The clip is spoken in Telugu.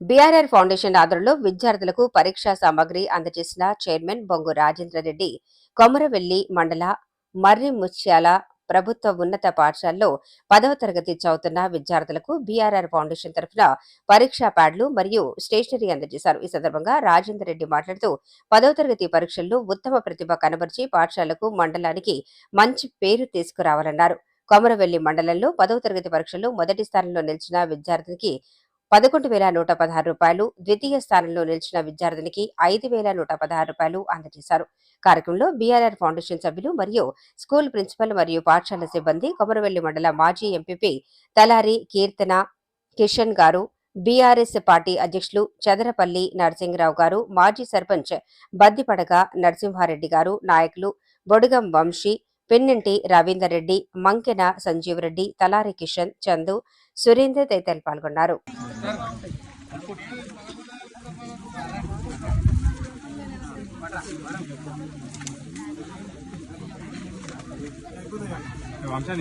బీఆర్ఆర్ ఫౌండేషన్ ఆధ్వర్యంలో విద్యార్థులకు పరీక్షా సామగ్రి అందజేసిన చైర్మన్ బొంగు రాజేంద్ర రెడ్డి కొమరవెల్లి మండల మర్రి ముత్యాల ప్రభుత్వ ఉన్నత పాఠశాలలో పదవ తరగతి చదువుతున్న విద్యార్థులకు బీఆర్ఆర్ ఫౌండేషన్ తరఫున పరీక్షా ప్యాడ్లు మరియు స్టేషనరీ అందజేశారు. ఈ సందర్భంగా రాజేందర్ రెడ్డి మాట్లాడుతూ పదవ తరగతి పరీక్షల్లో ఉత్తమ ప్రతిభ కనబరిచి పాఠశాలకు మండలానికి మంచి పేరు తీసుకురావాలన్నారు. కొమరవెల్లి మండలంలో పదవ తరగతి పరీక్షల్లో మొదటి స్థానంలో నిలిచిన విద్యార్థినికి పదకొండు వేల నూట పదహారు రూపాయలు ద్వితీయ స్థానంలో నిలిచిన విద్యార్థినికి ఐదు వేల నూట పదహారు రూపాయలు అందజేశారు. కార్యక్రమంలో బీఆర్ఆర్ ఫౌండేషన్ సభ్యులు మరియు స్కూల్ ప్రిన్సిపల్ మరియు పాఠశాల సిబ్బంది కొమరవెల్లి మండల మాజీ ఎంపీపీ తలారి కీర్తన కిషన్ గారు బీఆర్ఎస్ పార్టీ అధ్యక్షులు చదరపల్లి నరసింహరావు గారు మాజీ సర్పంచ్ బద్దిపడగ నరసింహారెడ్డి గారు నాయకులు బొడుగం వంశీ పెన్నింటి రవీందర్ రెడ్డి మంకెన సంజీవ్ రెడ్డి తలారి కిషన్ చందు సురేందర్ తదితరులు పాల్గొన్నారు. వంశా